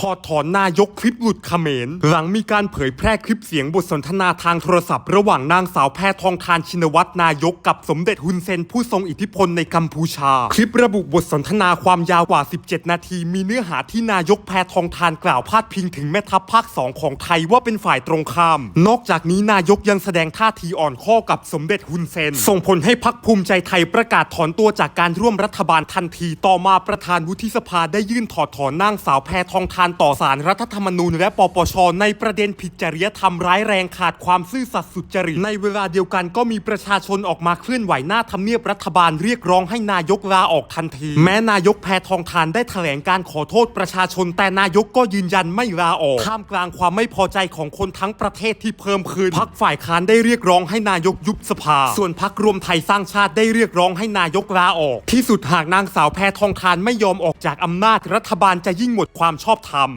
ถอดถอนนายกคลิปหลุดเขมร หลังมีการเผยแพร่คลิปเสียงบทสนทนาทางโทรศัพท์ ระหว่างนางสาวแพทองทานชินวัตรนายกกับสมเด็จฮุนเซนผู้ทรงอิทธิพลในกัมพูชา คลิประบุบทสนทนาความยาวกว่า 17 นาที มีเนื้อหาที่นายกแพทองทานกล่าวพาดพิงถึงแม่ทัพภาคสองของไทยว่าเป็นฝ่ายตรงข้าม นอกจากนี้นายกยังแสดงท่าทีอ่อนข้อกับสมเด็จฮุนเซน ส่งผลให้พักภูมิใจไทยประกาศถอนตัวจากการร่วมรัฐบาลทันที ต่อมาประธานวุฒิสภาได้ยื่นถอดถอนนางสาวแพทองทานต่อสารรัฐธรรมนูญและปปช ในประเด็นผิดจริยธรรมร้ายแรงขาดความซื่อสัตย์สุจริต ในเวลาเดียวกันก็มีประชาชนออกมาเคลื่อนไหวหน้าทำเนียบรัฐบาลเรียกร้องให้นายกลาออกทันที แม้นายกแพทองทานได้แถลงการขอโทษประชาชนแต่นายกก็ยืนยันไม่ลาออกท่ามกลางความไม่พอใจของคนทั้งประเทศที่เพิ่มขึ้นพักฝ่ายค้านได้เรียกร้องให้นายกยุบสภา ส่วนพักรวมไทยสร้างชาติได้เรียกร้องให้นายกลาออก ที่สุดหากนางสาวแพทองทานไม่ยอมออกจากอำนาจรัฐบาลจะยิ่งหมดความชอบธรรมคํา